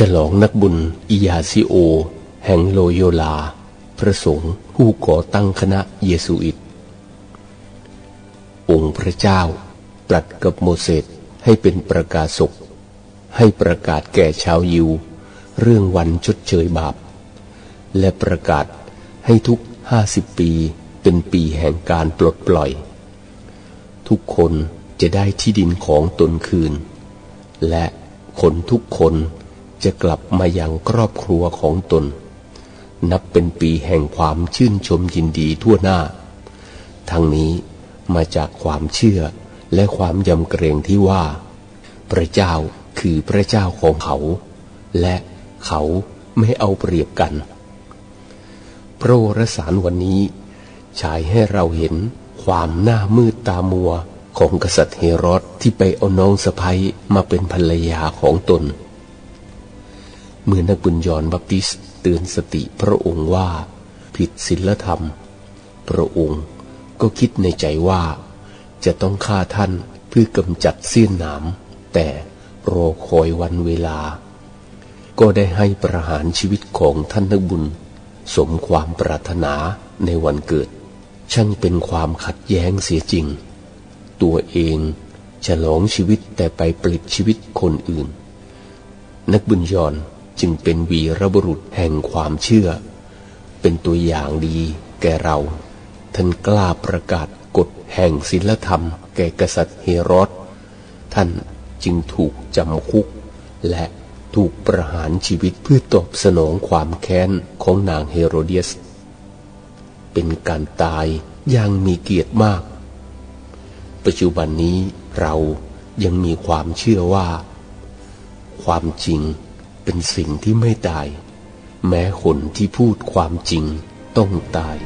ฉลองนักบุญอิยาซิโอ แห่งโลโยลา พระสงฆ์ผู้ก่อตั้งคณะเยซูอิต องค์พระเจ้า ตรัสกับโมเสสให้เป็นประกาศกให้ประกาศแก่ชาวยิว เรื่องวันชดเชยบาป และประกาศให้ทุกห้าสิบปีเป็นปีแห่งการปลดปล่อย ทุกคนจะได้ที่ดินของตนคืน และคนทุกคน จะกลับมายังครอบครัวของตน นับเป็นปีแห่งความชื่นชมยินดีทั่วหน้า ทั้งนี้มาจากความเชื่อและความยำเกรงที่ว่า พระเจ้าคือพระเจ้าของเขา และเขาไม่เอาเปรียบกัน พระวรสารวันนี้ฉายให้เราเห็นความหน้ามืดตามัวของกษัตริย์เฮโรดที่ไปเอาน้องสะพ้ยมาเป็นภรรยาของตน เมื่อนักบุญยอนบัพติสเตือนสติพระองค์ว่า ผิดศีลธรรม พระองค์ก็คิดในใจว่า จะต้องฆ่าท่านเพื่อกำจัดเสี้ยนหนามแต่รอคอยวันเวลา ก็ได้ให้ประหารชีวิตของท่านนักบุญ สมความปรารถนาในวันเกิด ช่างเป็นความขัดแย้งเสียจริง ตัวเองฉลองชีวิตแต่ไปปลิดชีวิตคนอื่น นักบุญยอน จึงเป็นวีรบุรุษแห่งความเชื่อ เป็นตัวอย่างดีแก่เรา ท่านกล้าประกาศกฎแห่งศีลธรรม แก่กษัตริย์เฮโรดท่านจึงถูกจำคุก และถูกประหารชีวิตเพื่อตอบสนองความแค้นของนางเฮโรเดียส เป็นการตายอย่างมีเกียรติมาก ปัจจุบันนี้เรายังมีความเชื่อว่า ความจริง เป็นสิ่งที่ไม่ตาย แม้คนที่พูดความจริงต้องตาย